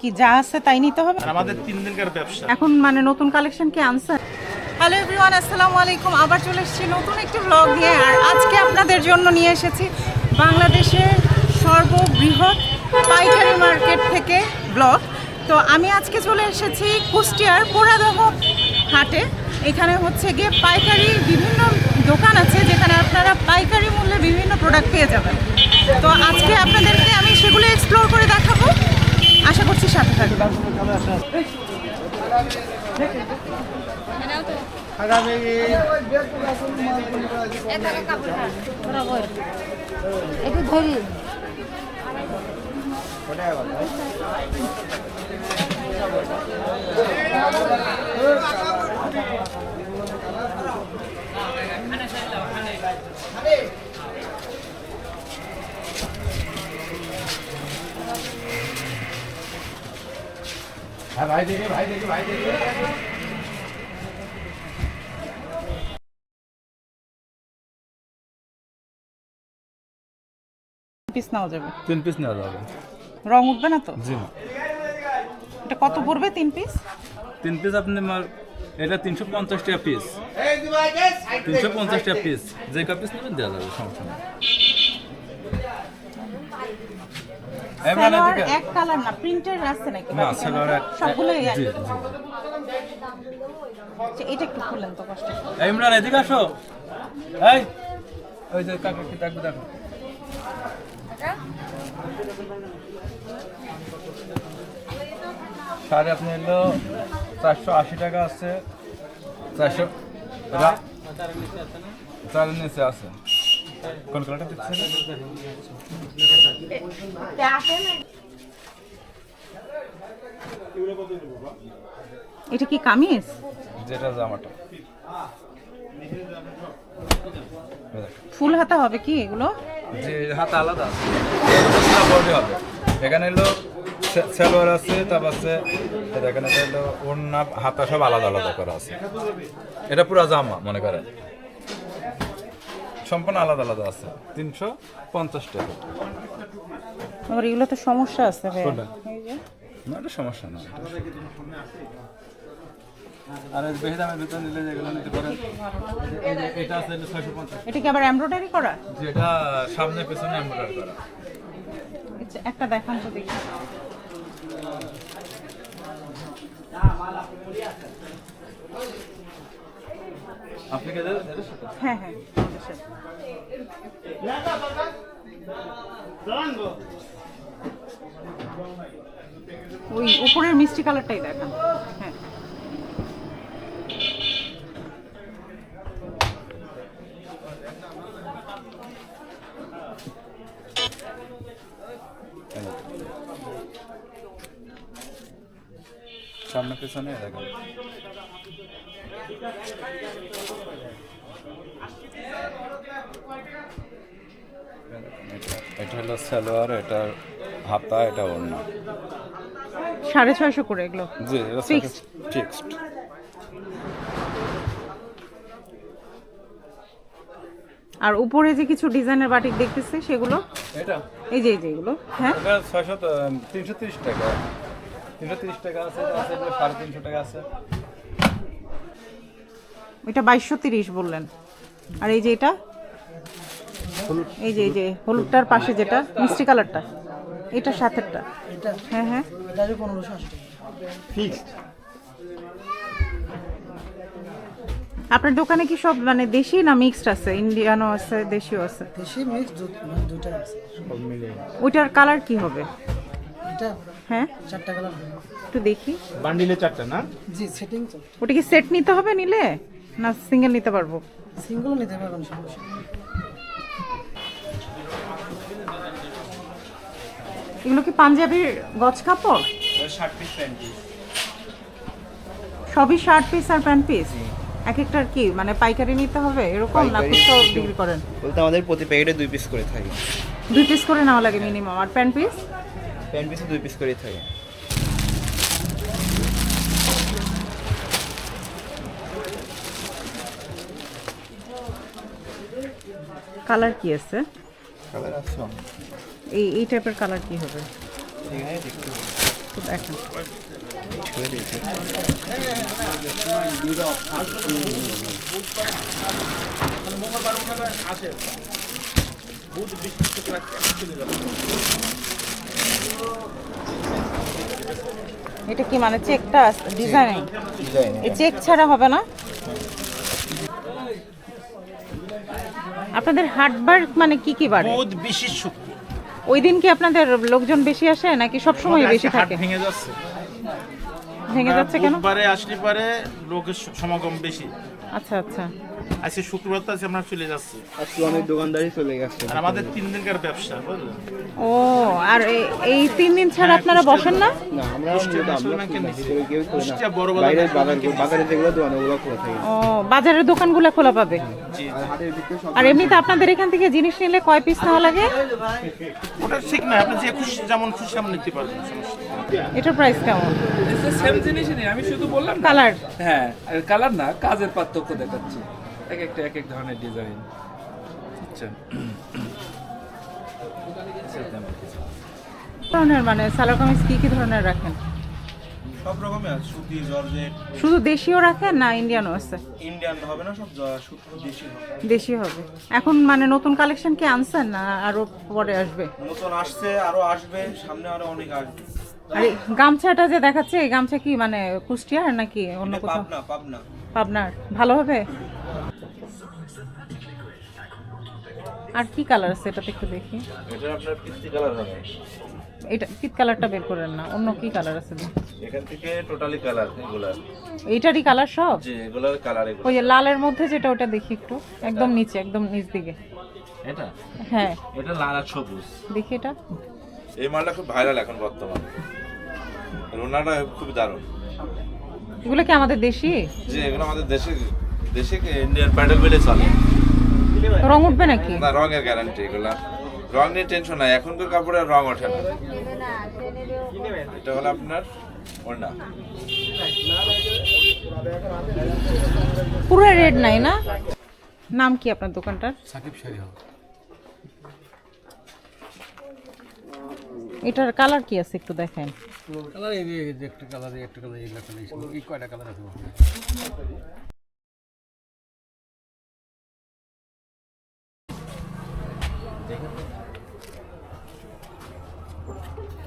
কি যা আছে তাই নিতে হবে? আর আমাদের তিন দিনকার ব্যবসা। এখন মানে নতুন কালেকশন কি আনছেন হ্যালো এভরিওয়ান আসসালামু আলাইকুম। আবার চলে এসেছি নতুন একটি ব্লগ নিয়ে। আর আজকে আপনাদের জন্য নিয়ে এসেছি বাংলাদেশের সর্ববৃহৎ পাইকারি মার্কেট থেকে ব্লগ তো আমি আজকে চলে এসেছি কুষ্টিয়ার পোড়াদহ হাটে। এখানে হচ্ছে গিয়ে পাইকারি বিভিন্ন দোকান আছে যেখানে আপনারা পাইকারি মূল্যে বিভিন্ন প্রোডাক্ট পেয়ে যাবেন। তো আজকে আপনাদেরকে আমি সেগুলো এক্সপ্লোর করে দেখাবো। আশা করছি সাথে থাকবেন একটু পিস নেওয়া যাবে। তিন পিস নেওয়া যাবে। রং উঠবে না তো? জি না। এটা কত পড়বে তিন পিস তিন পিস আপনি আমার এটা তিনশো পঞ্চাশ টাকা পিস তিনশো পঞ্চাশ টাকা পিস যে কা পিস নেবেন দেওয়া যাবে সমস্যা নেই। সালোয়ার এক কালার না প্রিন্টের আছে নাকি? না সালোয়ার সবগুলোই এক জি জি আচ্ছা, এটা একটু খুলেন তো কষ্ট ইমরান এদিকে আসো। এই ওই যে কাকা কি দেখো দেখো। সাড়ে আপনি এলো চারশো আশি টাকা আছে। চারশো চারের নিচে আছে কোন কালারটা দিচ্ছে এটা কি কামিজ? যেটা জামাটা। ফুল হাতা হবে কি এগুলো? যে হাতা আলাদা আছে। হবে। এখানে হলো সালোয়ার আছে তারপর আছে। এটা হলো ওড়না হাতা সব আলাদা আলাদা করা আছে। এটা পুরো জামা মনে করেন। সম্পূর্ণ আলাদা আলাদা আছে। তিনশো পঞ্চাশ টাকা। এগুলো তো সমস্যা আছে ভাই না এটা সমস্যা না আর এই দামের ভিতরে নিলে যেগুলো নিতে পারেন এটা আছে ছয়শো পঞ্চাশ। এটা কি আবার এমব্রয়ডারি করা? যেটা সামনে পেছনে এমব্রয়ডারি করা। আচ্ছা, একটা দেখান তো দেখি। আপনি কে? হ্যাঁ হ্যাঁ। ওই উপরের মিষ্টি কালারটাই দেখান। হ্যাঁ। সামনে পেছনে দেখেন এটা- হলো সালোয়ার এটা হাতা এটা ওড়না। সাড়ে ছয়শো করে এগুলো? জি ফিক্সড আর উপরে যে কিছু ডিজাইনের বাটিক দেখতেছে সেগুলো? এটা? এই যে এই যে এগুলো হ্যাঁ? এটা ছয়শো তিনশো তিরিশ টাকা। তিনশো তিরিশ টাকা আছে সাড়ে তিনশো টাকা আছে। এটা বাইশশো তিরিশ বললেন। আর এই যে এটা? এই যে এই যে হলুদটার পাশে যেটা মিষ্টি কালারটা। এটা সাথেরটা। হ্যাঁ হ্যাঁ। আপনার দোকানে কি সব মানে দেশি না মিক্সড আছে? ইন্ডিয়ানও আছে দেশিও আছে? দেশি মিক্স মানে দুইটা আছে। ওইটার কালার কি হবে? এটা হ্যাঁ? চারটা কালার একটু দেখি। বান্ডিলে চারটা না? জি সেটিং ওটা কি সেট নিতে হবে নিলে? না সিঙ্গেল নিতে পারব। সিঙ্গেল নিতে পারবেন সমস্যা এগুলো কি পাঞ্জাবির গজ কাপড়? শার্ট পিস প্যান্ট সবই শার্ট পিস আর প্যান্ট পিস এক একটার কি? মানে পাইকারি নিতে হবে? এরকম না খুচরো বিক্রি করেন? বলতে আমাদের প্রতি প্যাকেটে দুই পিস করে থাকে। দুই পিস করে নেওয়া লাগে মিনিমাম আর প্যান্ট পিস প্যান্ট পিসে দুই পিস করে থাকে। কালার কি আছে? কালার আছে এই এই টাইপের কালার কি হবে? দেখেন এটা কি মানে চেকটা ডিজাইন ডিজাইন এই চেক ছাড়া হবে না? আপনাদের হাটবার মানে কি কি বার বহুত বেশি শক্তি। ওই দিন কি আপনাদের লোকজন বেশি আসে নাকি সব সময় বেশি থাকে? ভেঙে যাচ্ছে। ভেঙে যাচ্ছে কেন? বুধবারে আসলে পারে লোকের সমাগম বেশি। আচ্ছা আচ্ছা। আজকে শুক্রবার তো আছে আমরা চলে যাচ্ছি। আজকে অনেক দোকানদারই চলে গেছে। আর আমাদের তিন দিনকার ব্যবসা বুঝলেন ও আর এই তিন দিন ছাড়া আপনারা বসেন না? না আমরা বাজার বাজার বাজারে যেগুলো দোকান ওগুলো খোলা থাকে। ও বাজারের দোকানগুলো খোলা পাবে। আর এমনিতে আপনাদের এখান থেকে জিনিস নিলে কয় পিস নেওয়া লাগে? ওটা ঠিক না আপনি যে খুশি যেমন খুশি আপনি নিতে পারবেন এটার প্রাইস কেমন? সেম জিনিসই নেই। আমি শুধু বললাম কালার হ্যাঁ কালার না কাজের পার্থক্য দেখাচ্ছি। এক একটা এক এক ধরনের ডিজাইন কিছু না। ধরনের মানে সালোয়ার কামিজ কি কি ধরনের রাখেন? সব রকমের আছে। সুতি জর্জেট। শুধু দেশীয় রাখেন না ইন্ডিয়ানও আছে? ইন্ডিয়ান হবে না সব দেশি হবে। দেশি হবে। এখন মানে নতুন কালেকশন কি আনছেন না আরও পরে আসবে? নতুন আসছে আরও আসবে সামনে আরও অনেক আসবে। আর গামছাটা যে দেখাচ্ছে এই গামছা কি মানে কুষ্টিয়ার নাকি অন্য কোথাও? পাবনা পাবনা। পাবনার। ভালো হবে? আর কি কালার আছে এটাতে একটু দেখি? এটা আপনার পিস্তি কালার হবে। এটা পিত কালারটা বের করেন না অন্য কি কালার আছে? দেখি। এখান থেকে টোটালি কালার এগুলার এইটারই কালার সব? যে এগুলার কালার এগুলো। ওই যে লালের মধ্যে যেটা ওটা দেখি একটু একদম নিচে একদম নিচ দিকে। এটা? হ্যাঁ। এটা লাল আর সবুজ। দেখি এটা। এই মালটা খুব ভাইরাল এখন বর্তমানে। রোনাটা খুব দারুণ। এগুলো কি আমাদের দেশি? যে এগুলো আমাদের দেশে দেশে ইন্ডিয়ান প্যাডেল বেলে চলে। রং উঠবে নাকি? না রঙের গ্যারান্টি এগুলা। রং নিয়ে টেনশন নাই এখনকার কাপড়ের রং ওঠে না। এটা হলো আপনার ওড়না। পুরো রেড নাই না? নাম কি আপনার দোকানটার? সাকিব শাড়ি এটার কালার কি আছে একটু দেখেন। কালার এই এই একটা কালার একটা কালার এই কালার এই কয়টা কালার আছে?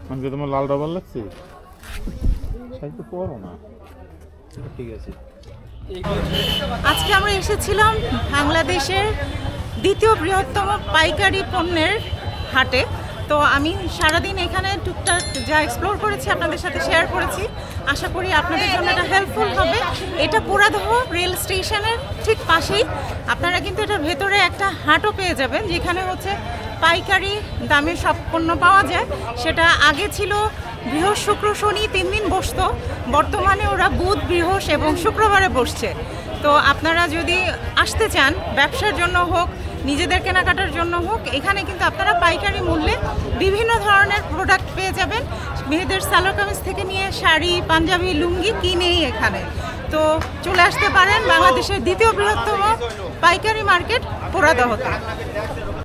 মানে তোমার লাল রবার লাগছে? সাইজ তো পরো না। ঠিক আছে। আজকে আমরা এসেছিলাম বাংলাদেশের দ্বিতীয় বৃহত্তম পাইকারি পণ্যের হাটে। তো আমি সারাদিন এখানে টুকটাক যা এক্সপ্লোর করেছি আপনাদের সাথে শেয়ার করেছি। আশা করি আপনাদের জন্য এটা হেল্পফুল হবে। এটা পুরাদহ রেল স্টেশনের ঠিক পাশেই। আপনারা কিন্তু এটা ভেতরে একটা হাটও পেয়ে যাবেন, যেখানে হচ্ছে পাইকারি দামে সব পণ্য পাওয়া যায়। সেটা আগে ছিল বৃহস্পতি শুক্র শনি তিন দিন বসতো, বর্তমানে ওরা বুধ, বৃহস্প এবং শুক্রবারে বসছে। তো আপনারা যদি আসতে চান, ব্যবসার জন্য হোক নিজেদের কেনাকাটার জন্য হোক, এখানে কিন্তু আপনারা পাইকারি মূল্যে বিভিন্ন ধরনের প্রোডাক্ট পেয়ে যাবেন। মেয়েদের সালোয়ার কামিজ থেকে নিয়ে শাড়ি, পাঞ্জাবি, লুঙ্গি কিনেই এখানে। তো চলে আসতে পারেন বাংলাদেশের দ্বিতীয় বৃহত্তম পাইকারি মার্কেট পোড়াদহতে